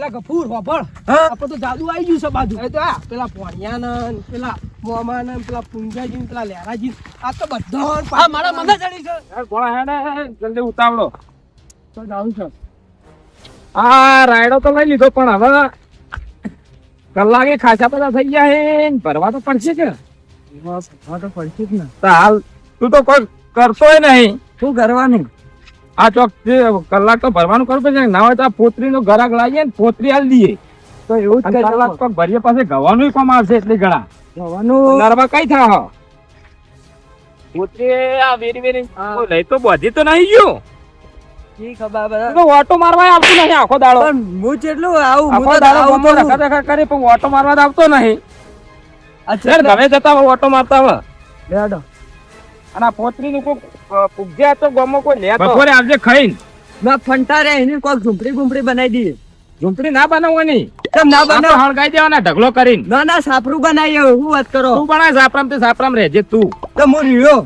પેલા ગફૂર હોભળ. હા? આપણે તો જાદુ આવી ગયું છે બાજુ. એ તો આ પેલા પોણિયાના પેલા મોમાના ને પેલા પુંજાજી ને પેલા લહેરાજી આ તો બધા આ મારા મને ચડી છે. યાર, ભોળા હેડે, જલ્દી ઉતાવળો. તો જાઉં છું. આ રાયડો તો લઈ લીધો પણ હવે કલાકે ખાસા બધા થઈ ગયા હે. ભરવા તો પડશે કે? તો પડશે જ ને. તો હાલ તું તો કોઈ કરતોય નહીં. શું કરવાનું? આ ચોક કલાક તો ભરવાનું કરવું પડશે ના હોય તો આ પોતરી નો ગરાક લાવીએ ને પોતરી હાલ દઈએ તો એવું જ કલાક તો ભરીએ પાસે ગવાનું કામ આવશે એટલે ગળા ગવાનું નરવા કઈ થા હો પોતરી આ વેરી વેરી લઈ તો બધી તો નહીં ગયું. ઓટો મારવા આવતું નહીં આખો દાડો. પણ હું જેટલું આવું આખો દાડો આવું ગમો કરું. રખા રખા કરી પણ ઓટો મારવા આવતો નહીં. અચ્છા યાર જતા ઓટો મારતા હોય. અને આ પોતરી નું કોઈ પૂગ્યા તો ગમો કોઈ લે બપોરે આવજે ખાઈને. ના ફંટા રે એને કોઈક ઝૂંપડી ગુંપડી બનાવી દઈએ ઝૂંપડી ના બનાવવાની? તમ ના બનાવ? હળગાઈ દેવાના ઢગલો કરીને. ના ના સાપરું બનાવીએ હું વાત કરો. તું બનાય સાપરામ તે સાપરામ રહેજે તું. તો હું રહ્યો.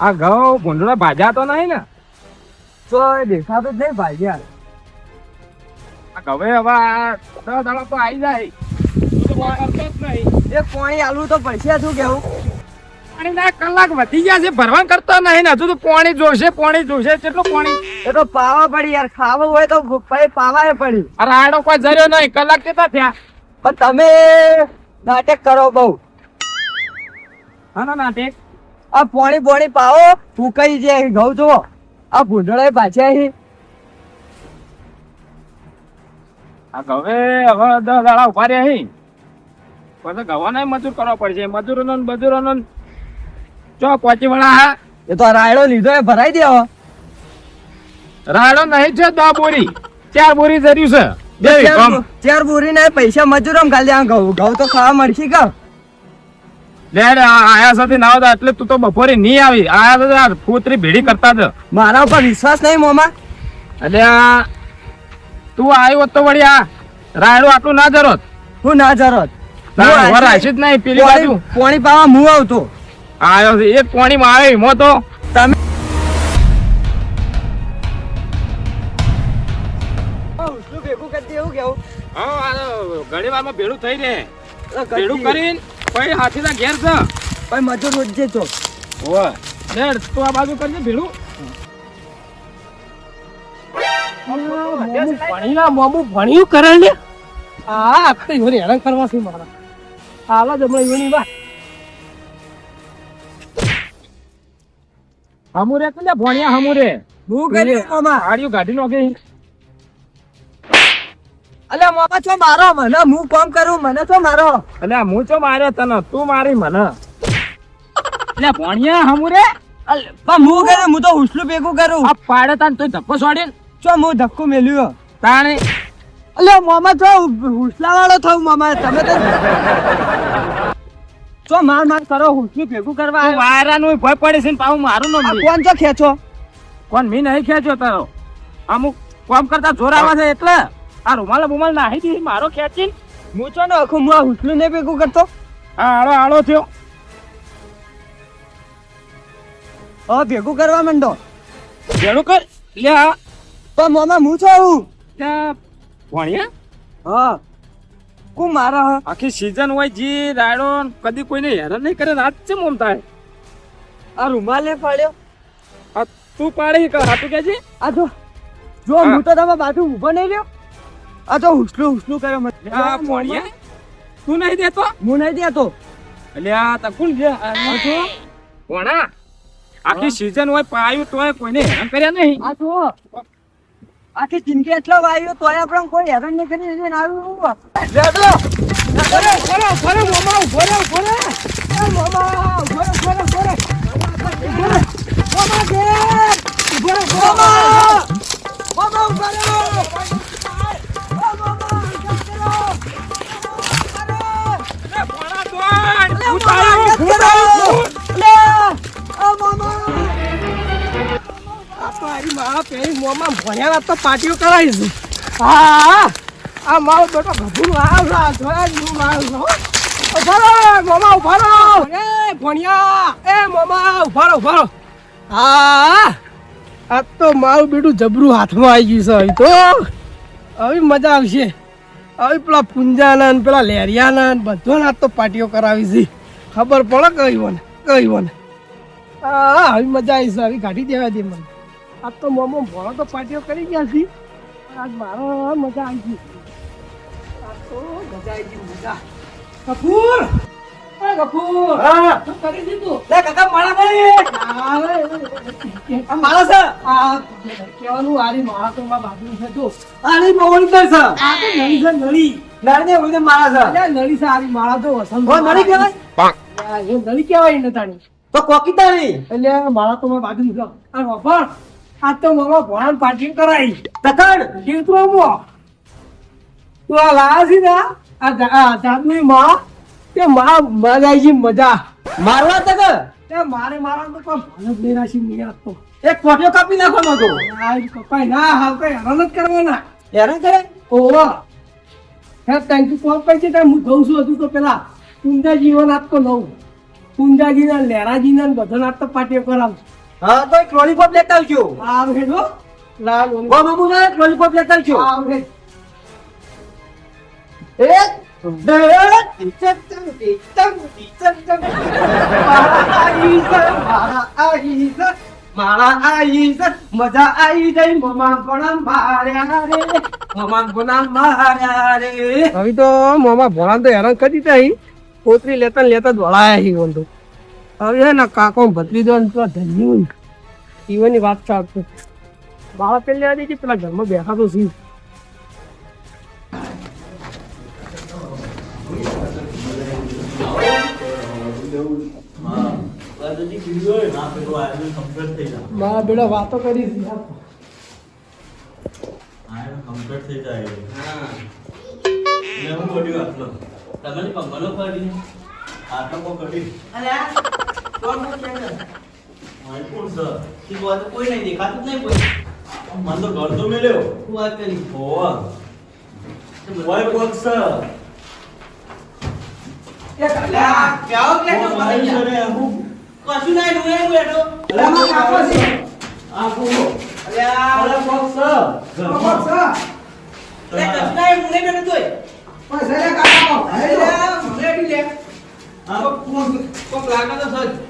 આ ઘઉં ભૂંડળા ભાજા તો નહીં ને? તો એ દેખાતો જ નહીં ભાગ્યા. આ ઘવે હવે આ દસ દાડા તો આવી જાય. એ પાણી આલુ તો પડશે શું કેવું? પાણીના કલાક વધી ગયા છે ભરવાન કરતો નહીં ને હજુ તો પાણી જોશે પાણી જોશે કેટલું પાણી? એ તો પાવા પડી યાર ખાવું હોય તો પાવાય પડી. આ રાયડો કોઈ જર્યો નહીં કલાક કેટલા થયા? પણ તમે નાટક કરો બહુ. હા ના નાટેક? આ પાણી પાણી પાવો ફૂકાઈ જાય ઘઉં જુઓ. આ ભૂંડળાય પાછા અહીં. આ ઘવે હવે દસ દાડા ઊભા રહ્યા પછી ગવાના મજૂર કરવા પડશે મજૂરોનો મજૂરો મજૂરોનો ચો પોચી વડા હા? એ તો રાયડો લીધો એ ભરાઈ દેવો રાયડો નહીં છે દો બોરી. ચાર બોરી જર્યું છે. ચાર બોરી ને પૈસા મજૂરો ખાલી આ ઘઉં ઘઉં તો ખાવા મળશે કા? લે આયા સાથે ના આવતા એટલે તું તો બપોરે નહીં આવી. આયા સાથે આ ભેડી કરતા જ. મારા ઉપર વિશ્વાસ નહીં મોમાં? એટલે આ તું આવ્યો તો વળી આ રાયડો આટલું ના જરોત. હું ના જરોત. તારા જ નહીં પેલી બાજુ. પોણી પાવા હું આવતો? આવ્યો છે. એક પાણીમાં આવે એમાં તો. તમે ભેગું કરી દે એવું કેવું હા આ ઘણી વારમાં ભેડું થઈ ભેડું દઈએ. કરીને પછી હાથીના ઘેર છે. ભાઈ મજૂર રોજે છો ઓય લે તું આ બાજુ કરજે ભેડું ભણીલા મોમું ભણ્યું કરે ને? હા આ તો ઈવોને હેરાન કરવા છે મારા. હાલો જમણા યુની ઈવોની હમુરે કને ભોણિયા હમુરે? હું કરી મામા. આડિયું ગાડી નો કે અલે મામા છો મારો? મને હું કોમ કરું? મને છો મારો? અલે હું છો મારે તને? તું મારી મને. અલે ભોણિયા હમુરે? પણ હું કરે? હું તો હુસલું ભેગું કરું. આ પાડે તાન તો ધક્કો છોડી ચો હું ધક્કો મેલ્યો. તાણે. અલે મામા છો હુસલા વાળો થયું મામા. તમે તો ચો માર માર કરો હુસલું ભેગું કરવા આવ્યો. વાયરાનું ભય પડે છે ને પાછું મારું નામ કોણ છો ખેંચો? કોણ મી નહીં ખેંચ્યો તારો? અમુક કોમ કરતા જોર આવે છે એટલે? આ રૂમાલ બુમાલ નાહી દીધી મારો ખેંચીને હું છો ને આખું હું આ હુસલું નહીં ભેગું કરતો? આ આળો આળો થયો. હવે ભેગું કરવા માંડો. ભેગું કર. લે તો પણ મામા હું છો આવું? ત્યાં ભણ્યા? હા. કું મારા આખી સીઝન હોય જી રાયડો કદી કોઈને હેરાન નહીં કરે રાત છે મોમ થાય? આ રૂમાલે પાડ્યો આ તું પાડી કે છે? આ જો જો હા. તો તમે બાજુ ઊભો નહીં રહ્યો? આ તો હુસલું હુસલું કરે મત આ પોણિયા તું નહીં દેતો? હું નહીં દેતો. એટલે આ તકુન છે આ તો કોણા? આખી સીઝન હોય પાયું તોય કોઈને હેરાન કર્યા નહીં? આ જો. આખી જિંદગી એટલો વાયો તોય આપણે કોઈ હેરાન નહીં કરી ને આવ્યું લેડો ફરે ફરે ફરે મોમા ફરે ફરે એ મોમા ફરે ફરે ફરે મોમા કે ફરે મોમા મોમા ફરે ભણ્યા તો પાર્ટીઓ કરાવી હા, આ મારો બેટો ગભરું આ મારો મોમા ઉભારો એ ભણ્યા. એ મોમા ઉભારો ઉભારો હા, આ તો મારું બેટું જબરું હાથમાં આવી ગયું છે હવે તો. હવે મજા આવશે. હવે પેલા પુંજાના પેલા લેરિયાના ને બધાને આજ તો પાર્ટીઓ કરાવી છે. ખબર પડે કઈ વને કઈ વને. હા હવે મજા આવી છે હવે કાઢી દેવા દે મને. આજ તો મોમો ભણો તો પાર્ટીઓ કરી ગયા છે. આજ મારો મજા આવી ગઈ. આજ તો મજા આવી ગઈ મજા. કપૂર કપૂર હા શું કરી દીધું લે કાકા મારા ભાઈ! આ મારા છે? કેવાનું આરી મારા તો. બાજુ છે. આ તો નળી છે નળી. ઉડે મારા છે. નળી છે આરી મારા તો વસંત ઓ નળી કહેવાય? એ નળી કહેવાય ને તાણી. તો કોકી તાણી? એટલે મારા તો માં બાજુ આ વફાણ આ તો મામા ભણ પાર્ટી કરાઈ. તકડ કીધું મો. તું આ લાસી ના આ જાદુઈ માં. તે માં મજા આવી મજા. મારવા તક? તે મારે મારા તો પણ ભણ જ રાશી નહીં આપતો એક ફોટો કાપી નાખો તો આ કપાઈ ના હાલ કઈ હેરાન જ કરવાના. હેરાન કરે? ઓહો. હે ટેન્કી કોલ પૈસે તે હું જોઉં છું હજુ તો પેલા કુંજાજી નાથ તો લઉં. કુંજાજી ના લેરાજી ના બધા નાટક તો પાટીઓ કરાવ હા તો એક લોલીપોપ લેતા આવજો. આવ હેડો લાલ ઓ મામુ ના એક લોલીપોપ લેતા આવજો. આવ હે. એક બે ટીચક ટીચક ટીચક મારા આઈ મારા આઈ મજા આવી જઈ મમાન પણ માર્યા રે મમાન માર્યા રે. હવે તો મામા ભોળા તો હેરાન કરી દીધા પોતરી લેતા લેતા દોડાયા હી હવે ને કાકો ભત્રી દો તો ધન્યું જીવનની વાત ચાલતું. બાળા પેલી આ કે પેલા ઘરમાં બેઠા તો સી મારા બેટા વાતો કરી ઘર તો મેલ્યો શું વાત કરી હોવા કોઈ કોણ સર કશું ના ડુએ બેઠો આપો તોય પણ સરે લે આ કોક કોક લાગે તો સર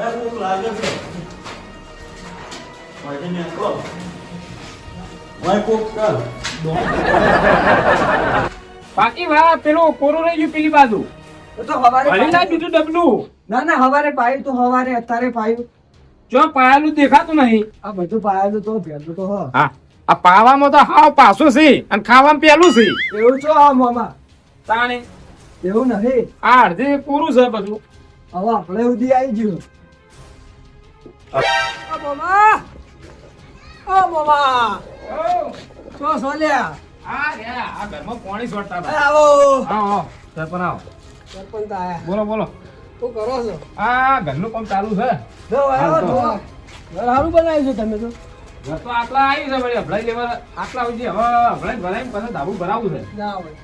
અરે કોક લાગે છે. હોય છે નેકળો હોય કોક કર. બાકી વા પેલું કોરું રહી ગયું પેલી બાજુ? તો હવારે ભલે ના પાયું. ડબલું. ના ના હવારે પાયું તો હવારે અત્યારે પાયું. જો પાયાલું દેખાતું નહીં. આ બધું પાયેલું તો ભેગું તો હા. આ પાવામાં તો હાવ પાછું છે અને ખાવામાં પેલું છે. એવું છો આ મામા? તાણે. એવું નહીં. આ અડધી પૂરું છે બધું. હવે આપણે સુધી આવી ગયું. ઓ મામા ઓ મામા શું સોલ્યા? આ રહ્યા, આ ઘરમાં પાણી છોડતા. આવો. આવો, આવો. સરપંચ આવો. સરપંચ તો આયા. બોલો બોલો. શું કરો છો? આ ઘરનું કામ ચાલુ છે. જો તો. તો. ઘર સારું બનાવ્યું છે તમે તો. ઘર તો આટલા આવ્યું છે વળી અભડાઈ લેવા. આટલા સુધી હવે અભડાઈ ભરાઈને પછી ધાબુ ભરાવું છે. ના હોય.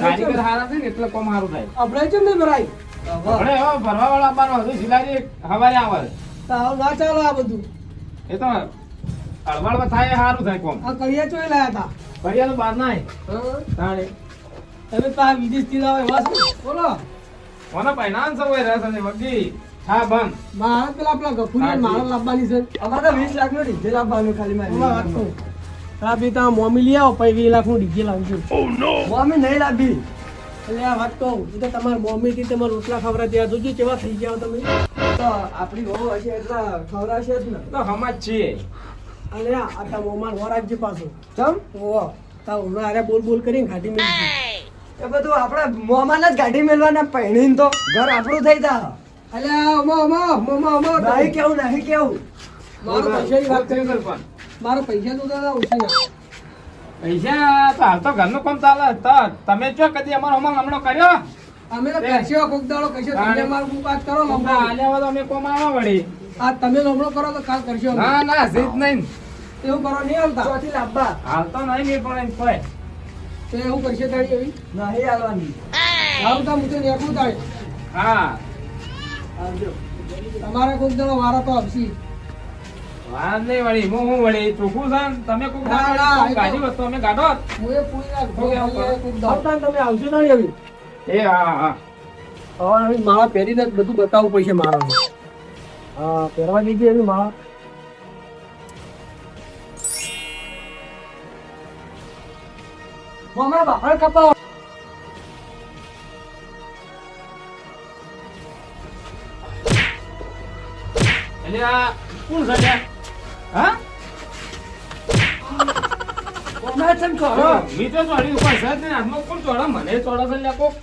કારીગર હારા છે ને એટલે કામ સારું થાય. આપણે કેમ નહીં ભરાય હવે હો ભરવા વાળા આપવાનો હજુ સિલારી હવારે આવે. છે. તો ના ચાલે આ બધું. એ તો અળવાળમાં થાય સારું થાય કોમ. આ કરિયા ચોય લાયા તા. ફરિયાદ બહાર નાય. હા? તાણે તમે તો આ વિદેશથી લાવો એવા બોલો. કોને છે હોય રસ અને વગી. હા બંધ મારા પેલા પેલા ગફુરી મારા લાવવાની છે. અમારે તો વીસ લાખનું ખાલી હમણાં વાત મારી કહું તા બી તમે મોમી લઈ આવો પછી વીસ લાખનું ડીજે લાવજો. મોમી નહીં લાવી એટલે આ વાત કહું એ તો તમારા મમ્મી થી તમારા રોટલા ખવડાવી ત્યાં જોજો કેવા થઈ ગયા તમે. તો આપણી બહુ હશે એટલે ખવડાવશે જ ને. તો હમજ છીએ. અલે આ આ તારા વરાજ્ય પાછું. ચમ? ઓ તા ઉનારે બોલ બોલ કરીને ઘાટી મેળવી એ બધું આપણે મોમાન જ ગાડી મેલવાના પહેણીને તો ઘર આપણું થઈ તા અલ્યા ઓમો ઓમો મોમો ઓમો નહીં કેવું નહીં કેવું? મારો પૈસાની વાત કરી. પણ. મારો પૈસા તો દાદા ઓછી ના પૈસા તો હાલ તો ઘરનું કામ ચાલે. તો તમે જો કદી અમારો હમણાં હમણાં કર્યો? અમે તો કરશો કોક દાડો કશો તમે મારું કરો હમણાં. આલ્યા તો અમે કોમ આવો વળી. આ તમે લમણો કરો તો કાલ કરશો. ના ના સીધ નહીં. એવું કરો નહીં હાલતા? ચોથી લાંબા. હાલ તો નહીં નહીં પણ એમ કોઈ. તો એવું કરશે તાળી એવી? નહીં તો હું તો નેકું તાળી હા. આવજો. તમારે કોક દાડો વારો તો આવશે. વાત નહીં વળી હું હું વળી ચોખ્ખું છે તમે કોક ના, ના ના, કાઢી એ તો- ગાડી હોત અમે ગાઢો હું એ પૂરી નાખ ને હા હા હવે માળા પહેરીને બધું બતાવવું પડશે મારા હા પહેરવા દીધી એવી માળા. હમણાં બાપા કપાવો એટલે આ કોણ છે હમણાં ચમ હા, મી તો ચોરી ઉપર છે જ નહીં. હાથમાં કોણ ચોરે? મને ચોરે છે લ્યા કોક.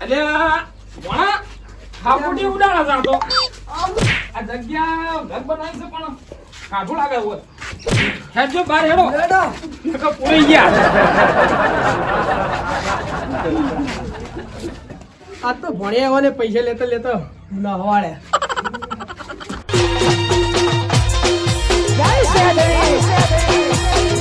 આ ભણા, હાફૂટી ઉડાડે આ તો. આ જગ્યા ઘર બનાવી છે પણ કાઢું લાગે એવું. હેડજો બહાર હેડો. લેડો નકર પોઈ ગયા. આ તો ભણ્યા હોય ને પૈસા લેતા લેતા ના હવાડે જય શ્રી